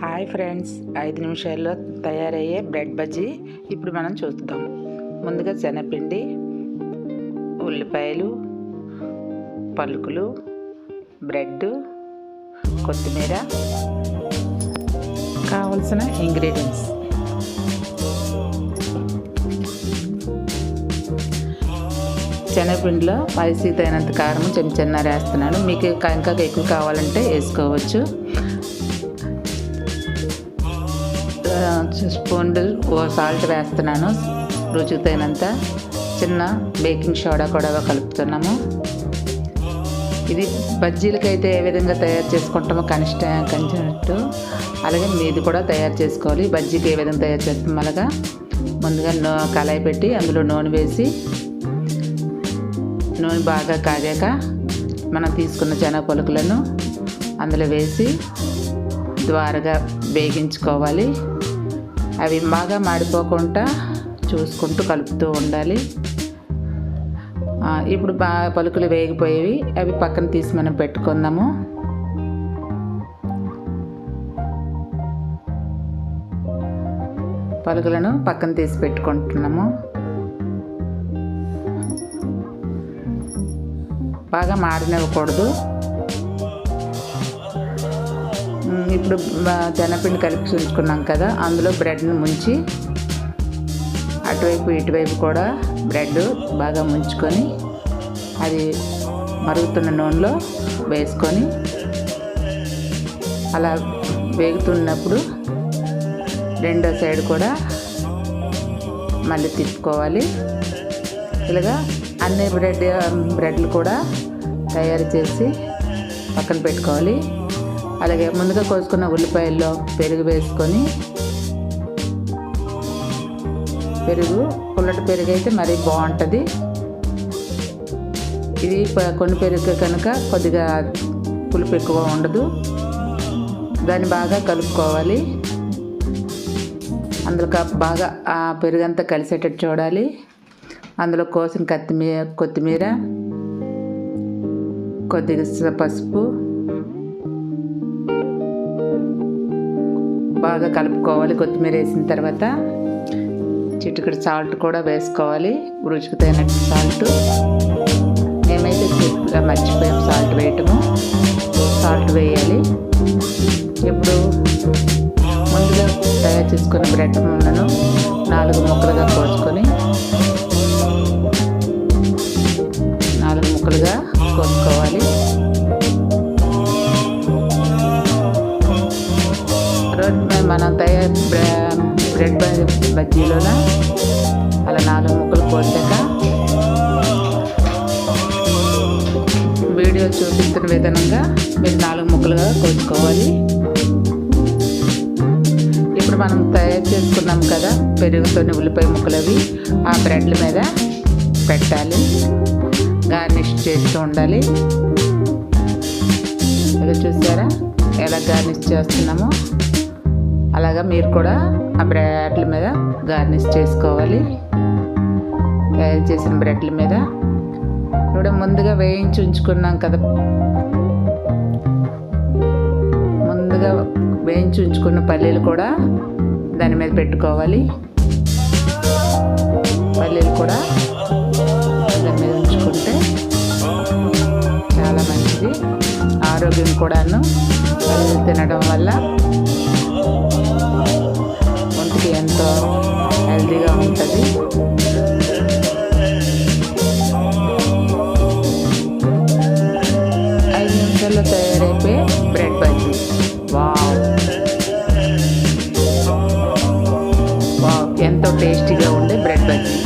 Hi friends ఐదు నిమిషాల్లో తయారయ్యే బ్రెడ్ బజ్జీ ఇప్పుడు మనం చూద్దాం. ముందుగా శనగపిండి ఉల్లిపాయలు పలుకులు బ్రెడ్ కొత్తిమీర కావలసిన ఇంగ్రీడియంట్స్. శనగపిండిలో పైసీ తగినంత కారం చెంచన్నర వేస్తున్నాను. మీకు ఇంకా ఎక్కువ కావాలంటే వేసుకోవచ్చు. స్పూన్ సాల్ట్ వేస్తున్నాను రుచికి తగినంత చిన్న బేకింగ్ సోడా కూడా కలుపుతున్నాము. ఇది బజ్జీలకైతే ఏ విధంగా తయారు చేసుకుంటామో కనిష్ట కంచినట్టు. అలాగే మీది కూడా తయారు చేసుకోవాలి బజ్జీకి ఏ విధంగా తయారు చేస్తాం అలాగా. ముందుగా నూ కళాయి పెట్టి అందులో నూనె వేసి నూనె బాగా కాగాక మనం తీసుకున్న చెనగ పలుకులను అందులో వేసి ద్వారగా వేగించుకోవాలి. అవి బాగా మాడిపోకుండా చూసుకుంటూ కలుపుతూ ఉండాలి. ఇప్పుడు బాగా పలుకులు వేగిపోయేవి. అవి పక్కన తీసి మనం పెట్టుకుందాము. పలుకులను పక్కన తీసి పెట్టుకుంటున్నాము. బాగా మాడినవ్వకూడదు. ఇప్పుడు జనపిండి కలిపి ఉంచుకున్నాం కదా అందులో బ్రెడ్ని ముంచి అటువైపు ఇటువైపు కూడా బ్రెడ్ బాగా ముంచుకొని అది మరుగుతున్న నూనెలో వేసుకొని అలా వేగుతున్నప్పుడు రెండో సైడ్ కూడా మళ్ళీ తిప్పుకోవాలి. ఇలాగా అన్ని బ్రెడ్ బ్రెడ్లు కూడా తయారు చేసి పక్కన పెట్టుకోవాలి. అలాగే ముందుగా కోసుకున్న ఉల్లిపాయల్లో పెరుగు వేసుకొని పెరుగు పుల్లటి పెరుగు అయితే మరీ బాగుంటుంది. ఇది కొన్ని పెరుగు కనుక కొద్దిగా పులుపు ఎక్కువ ఉండదు. దాన్ని బాగా కలుపుకోవాలి. అందులో బాగా ఆ పెరుగంతా కలిసేటట్టు చూడాలి. అందులో కోసిన కొత్తిమీర కొత్తిమీర కొద్దిగా పసుపు బాగా కలుపుకోవాలి. కొత్తిమీర వేసిన తర్వాత చిటికడి సాల్ట్ కూడా వేసుకోవాలి. రుచికి తగినట్టు సాల్ట్ మేమైతే చిట్టుగా మర్చిపోయాం సాల్ట్ వేయటము. సాల్ట్ వేయాలి. ఇప్పుడు ముందుగా తయారు చేసుకున్న బ్రెడ్ ముళ్ళను నాలుగు ముక్కలుగా కోసుకొని నాలుగు ముక్కలుగా కోసుకోవాలి. మనం తయారు బ్రెడ్ బజ్జీలోన అలా నాలుగు ముక్కలు కోసాక వీడియో చూపిస్తున్న విధానంగా మీరు నాలుగు ముక్కలుగా కోసుకోవాలి ఇప్పుడు మనం తయారు చేసుకున్నాం కదా పెరుగుతోని ఉల్లిపాయ ముక్కలు అవి. ఆ బ్రెడ్ల మీద పెట్టాలి. గార్నిష్ చేస్తూ ఉండాలి. ఇలా చూసారా? ఎలా గార్నిష్ చేస్తున్నామో? అలాగా మీరు కూడా ఆ బ్రెడ్ల మీద గార్నిష్ చేసుకోవాలి. తయారు చేసిన బ్రెడ్ల మీద. ఇప్పుడు ముందుగా వేయించి ఉంచుకున్నాం కదా. ముందుగా వేయించి ఉంచుకున్న పల్లీలు కూడా దాని మీద పెట్టుకోవాలి. పల్లీలు కూడా దాని మీద ఉంచుకుంటే చాలా మంచిది. ఆరోగ్యం కూడాను. పల్లీలు తినడం వల్ల ఒంటికి ఎంతో హెల్తీగా ఉంటుంది ఐదు నిమిషాల్లో తయారైపోయి బ్రెడ్ బజ్జీ వావ్ వావ్ ఎంతో టేస్టీగా ఉండే బ్రెడ్ బజ్జీ